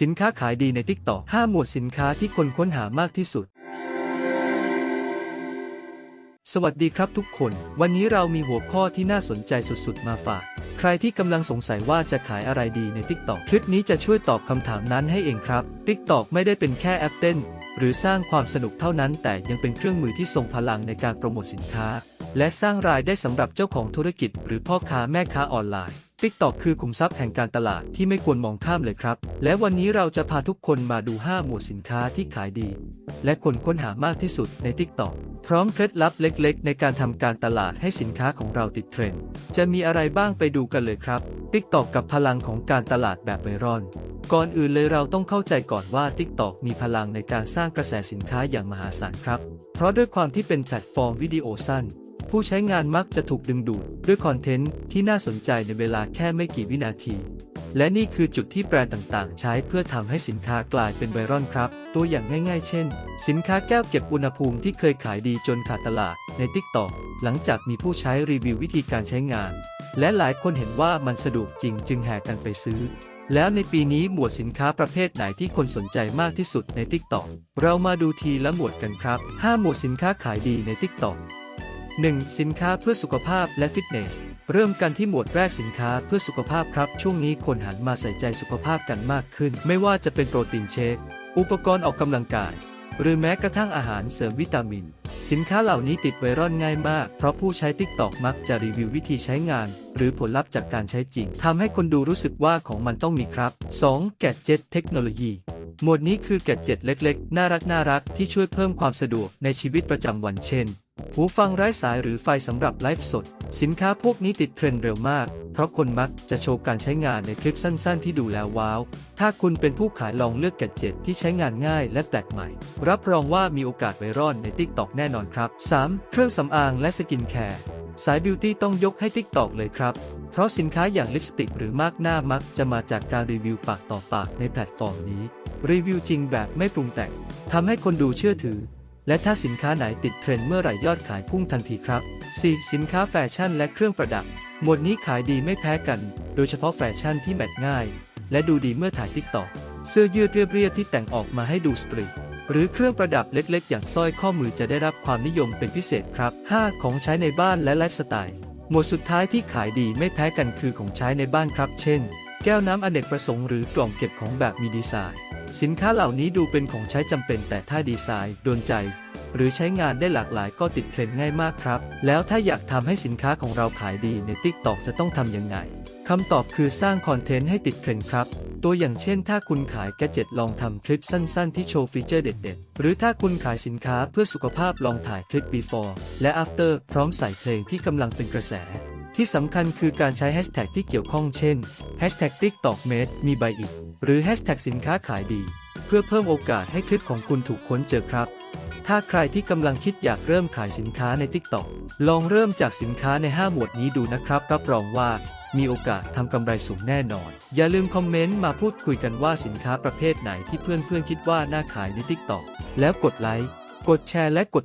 สินค้าขายดีใน TikTok 5 หมวดสินค้าที่คนค้นหามากที่สุด สวัสดีครับทุกคน วันนี้เรามีหัวข้อที่น่าสนใจสุดๆ มาฝาก ใครที่กำลังสงสัยว่าจะขายอะไรดีใน TikTok คลิปนี้จะช่วยตอบคำถามนั้นให้เองครับ TikTok ไม่ได้เป็นแค่แอปเต้น หรือสร้างความสนุกเท่านั้นแต่ยังเป็นเครื่องมือที่ทรงพลังในการโปรโมทสินค้า และสร้างรายได้สำหรับเจ้าของธุรกิจ หรือพ่อค้าแม่ค้าออนไลน์ TikTok คือขุมทรัพย์แห่งการตลาดที่ไม่ควรมองข้ามเลยครับ และวันนี้เราจะพาทุกคนมาดู 5 หมวดสินค้าที่ขายดี และคนค้นหามากที่สุดใน TikTok พร้อมเคล็ดลับเล็กๆ ในการทำการตลาดให้สินค้าของเราติดเทรนด์ จะมีอะไรบ้างไปดูกันเลยครับ TikTok กับพลังของการตลาดแบบไวรัลก่อนอื่นเลยเราต้องเข้าใจก่อนว่า TikTok มีพลังในการสร้างกระแสสินค้าอย่างมหาศาลครับ เพราะด้วยความที่เป็นแพลตฟอร์มวิดีโอสั้น ผู้ใช้งานมักจะถูกดึงดูดด้วยคอนเทนต์ที่น่าสนใจในเวลาแค่ไม่กี่วินาที และนี่คือจุดที่แบรนด์ต่างๆ ใช้เพื่อทำให้สินค้ากลายเป็นไวรัลครับ ตัวอย่างง่ายๆ เช่น สินค้าแก้วเก็บอุณหภูมิที่เคยขายดีจนขาดตลาดใน TikTok หลังจากมีผู้ใช้รีวิววิธีการใช้งาน และหลายคนเห็นว่ามันสะดวกจริงจึงแห่กันไปซื้อแล้วในปีนี้หมวดสินค้าประเภทไหนที่คนสนใจมากที่สุดใน TikTok เรามาดูทีละหมวดกันครับ 5 หมวดสินค้าขายดีใน TikTok 1. สินค้าเพื่อสุขภาพและฟิตเนส เริ่มกันที่หมวดแรกสินค้าเพื่อสุขภาพครับ ช่วงนี้คนหันมาใส่ใจสุขภาพกันมากขึ้น ไม่ว่าจะเป็นโปรตีนเชค อุปกรณ์ออกกำลังกาย หรือแม้กระทั่งอาหารเสริมวิตามิน สินค้าเหล่านี้ติดไวรัลง่ายมาก เพราะผู้ใช้ TikTok มักจะรีวิววิธีใช้งาน หรือผลลัพธ์จากการใช้จริงทำให้คนดูรู้สึกว่าของมันต้องมีครับ 2. แกดเจ็ตเทคโนโลยีหมวดนี้คือแกดเจ็ตเล็ก ๆ น่ารักน่ารักที่ช่วยเพิ่มความสะดวกในชีวิตประจำวันเช่น หูฟังไร้สายหรือไฟสำหรับไลฟ์สด สินค้าพวกนี้ติดเทรนด์เร็วมาก เพราะคนมักจะโชว์การใช้งานในคลิปสั้นๆ ที่ดูแล้วว้าว ถ้าคุณเป็นผู้ขายลองเลือกแกดเจ็ตที่ใช้งานง่ายและแปลกใหม่ รับรองว่ามีโอกาสไวรัลใน TikTok แน่นอนครับ 3. เครื่องสำอางและสกินแคร์สายบิวตี้ต้องยกให้ TikTok เลยครับ เพราะสินค้าอย่างลิปสติกหรือมาร์กหน้ามักจะมาจากการรีวิวปากต่อปากในแพลตฟอร์มนี้ รีวิวจริงแบบไม่ปรุงแต่งทำให้คนดูเชื่อถือ และถ้าสินค้าไหนติดเทรนด์เมื่อไหร่ยอดขายพุ่งทันทีครับ 4. สินค้าแฟชั่นและเครื่องประดับ หมวดนี้ขายดีไม่แพ้กัน โดยเฉพาะแฟชั่นที่แมทง่าย และดูดีเมื่อถ่ายทิกตอกเสื้อยืดเรียบๆที่แต่งออกมาให้ดูสตรีทหรือเครื่องประดับเล็กๆ อย่างสร้อยข้อมือจะได้รับความนิยมเป็นพิเศษครับ 5. ของใช้ในบ้านและไลฟ์สไตล์ หมวดสุดท้ายที่ขายดีไม่แพ้กันคือของใช้ในบ้านครับ เช่น แก้วน้ำอเนกประสงค์หรือกล่องเก็บของแบบมีดีไซน์ สินค้าเหล่านี้ดูเป็นของใช้จำเป็นแต่ถ้าดีไซน์โดนใจ หรือใช้งานได้หลากหลายก็ติดเทรนด์ง่ายมากครับ แล้วถ้าอยากทำให้สินค้าของเราขายดีใน TikTok จะต้องทำยังไงคำตอบคือสร้างคอนเทนต์ให้ติดเทรนด์ครับ ตัวอย่างเช่นถ้าคุณขายแกจ็ตลองทำคลิปสั้นๆ ที่โชว์ฟีเจอร์เด็ดๆ หรือถ้าคุณขายสินค้าเพื่อสุขภาพลองถ่ายคลิป before และ after พร้อมใส่เพลงที่กำลังเป็นกระแส ที่สำคัญคือการใช้แฮชแท็กที่เกี่ยวข้องเช่น Hashtag TikTokMade มีใบอีก หรือ Hashtag สินค้าขายดี เพื่อเพิ่มโอกาสให้คลิปของคุณถูกค้นเจอครับ ถ้าใครที่กำลังคิดอยากเริ่มขายสินค้าใน TikTok ลองเริ่มจากสินค้าใน 5 หมวดนี้ดูนะครับ รับรองว่ามีโอกาสทำกำไรสูงแน่นอน อย่าลืมคอมเมนต์มาพูดคุยกันว่าสินค้าประเภทไหนที่เพื่อนๆคิดว่าน่าขายใน TikTok แล้วกดไลค์ กดแชร์และกด